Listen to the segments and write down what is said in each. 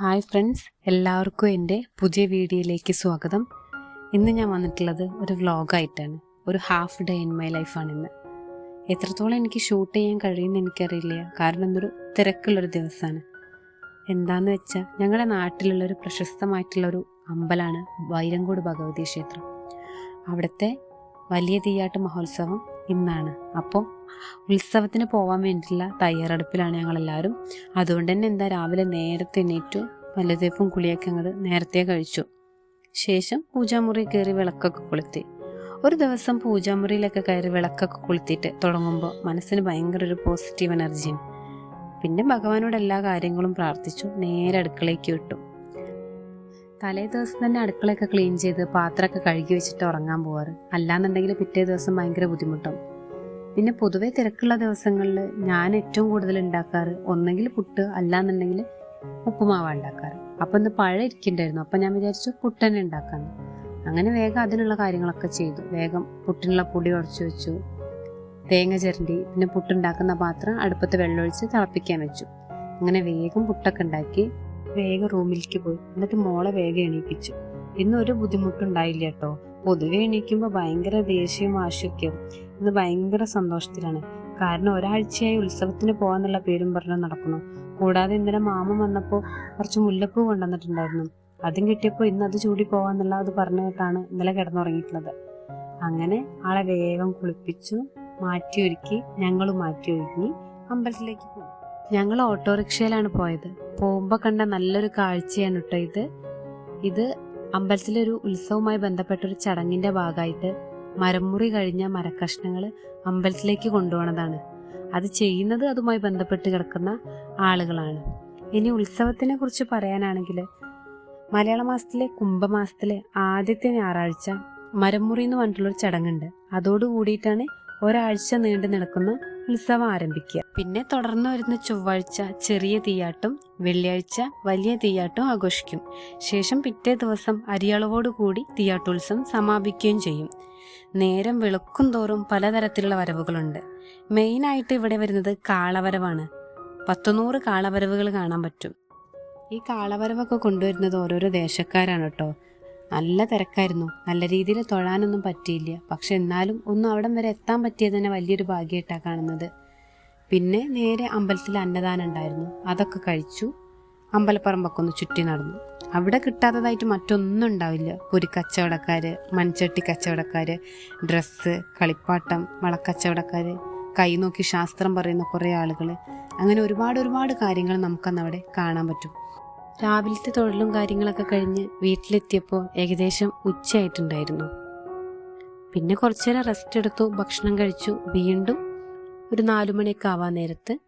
Hi friends എല്ലാവർക്കും എന്റെ പുതിയ വീഡിയോയിലേക്ക് സ്വാഗതം. ഇന്ന് ഞാൻ വന്നിട്ടുള്ളത് ഒരു വ്ളോഗായിട്ടാണ്. ഒരു ഹാഫ് ഡേ ഇൻ മൈ ലൈഫാണ് ഇന്ന്. എത്രത്തോളം എനിക്ക് ഷൂട്ട് ചെയ്യാൻ കഴിയുമെന്ന് എനിക്കറിയില്ല. കാരണം ഇന്നൊരു തിരക്കുള്ളൊരു ദിവസമാണ്. എന്താന്ന് വെച്ചാൽ ഞങ്ങളുടെ നാട്ടിലുള്ളൊരു പ്രശസ്തമായിട്ടുള്ളൊരു അമ്പലമാണ് വൈരങ്കോട് ഭഗവതി ക്ഷേത്രം. അവിടുത്തെ വലിയ തീയാട്ട് മഹോത്സവം ഇന്നാണ്. അപ്പോൾ ഉത്സവത്തിന് പോകാൻ വേണ്ടിയിട്ടുള്ള തയ്യാറെടുപ്പിലാണ് ഞങ്ങളെല്ലാവരും. അതുകൊണ്ട് തന്നെ എന്താ രാവിലെ നേരത്തെ എണീറ്റു വല്ലതേപ്പും കുളിയൊക്കെ അങ്ങോട്ട് നേരത്തെ കഴിച്ചു. ശേഷം പൂജാമുറി കയറി വിളക്കൊക്കെ കൊളുത്തി. ഒരു ദിവസം പൂജാമുറിയിലൊക്കെ കയറി വിളക്കൊക്കെ കൊളുത്തിയിട്ട് തുടങ്ങുമ്പോൾ മനസ്സിന് ഭയങ്കര ഒരു പോസിറ്റീവ് എനർജിയാണ് പിന്നെ ഭഗവാനോട് എല്ലാ കാര്യങ്ങളും പ്രാർത്ഥിച്ചു നേരെ അടുക്കളയ്ക്ക് വിട്ടു. തലേ ദിവസം തന്നെ അടുക്കളയൊക്കെ ക്ലീൻ ചെയ്ത് പാത്രമൊക്കെ കഴുകി വെച്ചിട്ട് ഉറങ്ങാൻ പോവാറ്. അല്ലാന്നുണ്ടെങ്കിൽ പിറ്റേ ദിവസം ഭയങ്കര ബുദ്ധിമുട്ടാവും. പിന്നെ പൊതുവേ തിരക്കുള്ള ദിവസങ്ങളിൽ ഞാൻ ഏറ്റവും കൂടുതൽ ഉണ്ടാക്കാറ് ഒന്നെങ്കിൽ പുട്ട് അല്ലാന്നുണ്ടെങ്കിൽ ഉപ്പുമാവ ഉണ്ടാക്കാറ്. അപ്പം ഇന്ന് പഴം ഇരിക്കണ്ടായിരുന്നു. അപ്പം ഞാൻ വിചാരിച്ചു പുട്ട് തന്നെ ഉണ്ടാക്കാന്ന്. അങ്ങനെ വേഗം അതിനുള്ള കാര്യങ്ങളൊക്കെ ചെയ്തു. വേഗം പുട്ടിനുള്ള പൊടി ഉടച്ചു വെച്ചു. തേങ്ങ ചിരണ്ടി പിന്നെ പുട്ടുണ്ടാക്കുന്ന പാത്രം അടുപ്പത്ത് വെള്ളമൊഴിച്ച് തിളപ്പിക്കാൻ വെച്ചു. അങ്ങനെ വേഗം പുട്ടൊക്കെ ഉണ്ടാക്കി. വേഗം റൂമിലേക്ക് പോയി. എന്നിട്ട് മോളെ വേഗം എണീപ്പിച്ചു. ഇന്നൊരു ബുദ്ധിമുട്ടുണ്ടായില്ല കേട്ടോ. പൊതുവെ എണീക്കുമ്പോൾ ഭയങ്കര ദേഷ്യവും വാശിയൊക്കെയാവും ഇന്ന് ഭയങ്കര സന്തോഷത്തിലാണ്. കാരണം ഒരാഴ്ചയായി ഉത്സവത്തിന് പോകാന്നുള്ള പേരും പറഞ്ഞു നടക്കുന്നു. കൂടാതെ ഇന്നലെ മാമ വന്നപ്പോൾ കുറച്ച് മുല്ലപ്പൂ കൊണ്ടുവന്നിട്ടുണ്ടായിരുന്നു. അതും കിട്ടിയപ്പോൾ ഇന്ന് അത് ചൂടി പോകാന്നുള്ള അത് പറഞ്ഞു കേട്ടാണ് ഇന്നലെ കിടന്നുറങ്ങിയിട്ടുള്ളത്. അങ്ങനെ ആളെ വേഗം കുളിപ്പിച്ചു മാറ്റി ഒരുക്കി ഞങ്ങളും മാറ്റി ഒരുങ്ങി അമ്പലത്തിലേക്ക് പോകും ഞങ്ങൾ ഓട്ടോറിക്ഷയിലാണ് പോയത്. പോകുമ്പോൾ കണ്ട നല്ലൊരു കാഴ്ചയാണ് കേട്ടോ ഇത്. ഇത് അമ്പലത്തിലൊരു ഉത്സവവുമായി ബന്ധപ്പെട്ട ഒരു ചടങ്ങിന്റെ ഭാഗമായിട്ട് മരമുറി കഴിഞ്ഞ മരക്കഷ്ണങ്ങൾ അമ്പലത്തിലേക്ക് കൊണ്ടുപോകണതാണ് അത് ചെയ്യുന്നത് അതുമായി ബന്ധപ്പെട്ട് കിടക്കുന്ന ആളുകളാണ്. ഇനി ഉത്സവത്തിനെ കുറിച്ച് പറയാനാണെങ്കിൽ മലയാള മാസത്തിലെ കുംഭമാസത്തിലെ ആദ്യത്തെ ഞായറാഴ്ച മരമുറി എന്ന് പറഞ്ഞിട്ടുള്ളൊരു ചടങ്ങുണ്ട്. അതോടുകൂടിയിട്ടാണ് ഒരാഴ്ച നീണ്ടു നിൽക്കുന്ന ഉത്സവം ആരംഭിക്കുക പിന്നെ തുടർന്ന് വരുന്ന ചൊവ്വാഴ്ച ചെറിയ തീയാട്ടും വെള്ളിയാഴ്ച വലിയ തീയാട്ടും ആഘോഷിക്കും. ശേഷം പിറ്റേ ദിവസം അരിയളവോടുകൂടി തീയാട്ടോത്സവം സമാപിക്കുകയും ചെയ്യും. നേരം വെളുക്കും തോറും പലതരത്തിലുള്ള വരവുകളുണ്ട്. മെയിനായിട്ട് ഇവിടെ വരുന്നത് കാളവരവാണ്. പത്തുനൂറ് കാളവരവുകൾ കാണാൻ പറ്റും. ഈ കാളവരവൊക്കെ കൊണ്ടുവരുന്നത് ഓരോരോ ദേശക്കാരാണ് കേട്ടോ. നല്ല തിരക്കായിരുന്നു. നല്ല രീതിയിൽ തൊഴാനൊന്നും പറ്റിയില്ല. പക്ഷെ എന്നാലും ഒന്നും അവിടം വരെ എത്താൻ പറ്റിയത് തന്നെ വലിയൊരു ഭാഗ്യമായിട്ടാണ് കാണുന്നത്. പിന്നെ നേരെ അമ്പലത്തിൽ അന്നദാനം ഉണ്ടായിരുന്നു. അതൊക്കെ കഴിച്ചു. അമ്പലപ്പറമ്പൊക്കെ ഒന്ന് ചുറ്റി നടന്നു. അവിടെ കിട്ടാത്തതായിട്ട് മറ്റൊന്നും ഉണ്ടാവില്ല. പൊരിക്കച്ചവടക്കാര് മൺചട്ടി കച്ചവടക്കാർ ഡ്രസ്സ് കളിപ്പാട്ടം വളക്കച്ചവടക്കാർ കൈ നോക്കി ശാസ്ത്രം പറയുന്ന കുറേ ആളുകൾ. അങ്ങനെ ഒരുപാട് ഒരുപാട് കാര്യങ്ങൾ നമുക്കന്ന് അവിടെ കാണാൻ പറ്റും. രാവിലത്തെ തൊഴിലും കാര്യങ്ങളൊക്കെ കഴിഞ്ഞ് വീട്ടിലെത്തിയപ്പോൾ ഏകദേശം ഉച്ചയായിട്ടുണ്ടായിരുന്നു. പിന്നെ കുറച്ചു നേരം റെസ്റ്റ് എടുത്തു ഭക്ഷണം കഴിച്ചു. വീണ്ടും ഒരു നാലു മണിയൊക്കെ ആവാൻ നേരത്ത്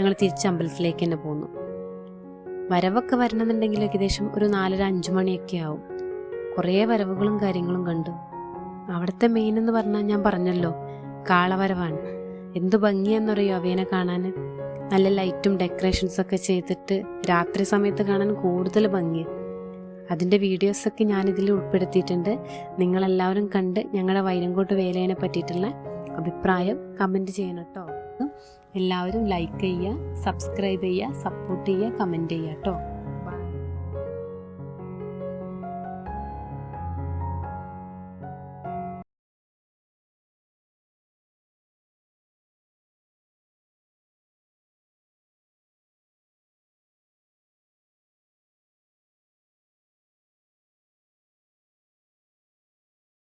ഞങ്ങൾ തിരിച്ച് അമ്പലത്തിലേക്ക് തന്നെ പോന്നു. വരവൊക്കെ വരണമെന്നുണ്ടെങ്കിൽ ഏകദേശം ഒരു നാലര അഞ്ചു മണിയൊക്കെ ആവും. കുറേ വരവുകളും കാര്യങ്ങളും കണ്ടു. അവിടുത്തെ മെയിൻ എന്ന് പറഞ്ഞാൽ ഞാൻ പറഞ്ഞല്ലോ കാളവരവാണ്. എന്തു ഭംഗിയെന്നറിയോ അവയെ കാണാൻ? നല്ല ലൈറ്റും ഡെക്കറേഷൻസ് ഒക്കെ ചെയ്തിട്ട് രാത്രി സമയത്ത് കാണാൻ കൂടുതൽ ഭംഗി. അതിന്റെ വീഡിയോസൊക്കെ ഞാനിതിൽ ഉൾപ്പെടുത്തിയിട്ടുണ്ട്. നിങ്ങളെല്ലാവരും കണ്ട് ഞങ്ങളുടെ വൈരങ്കോട്ട് വേലേനെ പറ്റിയിട്ടുള്ള അഭിപ്രായം കമന്റ് ചെയ്യണം കേട്ടോ. എല്ലാവരും ലൈക്ക് ചെയ്യുക സബ്സ്ക്രൈബ് ചെയ്യുക സപ്പോർട്ട് ചെയ്യുക കമന്റ് ചെയ്യുക കേട്ടോ.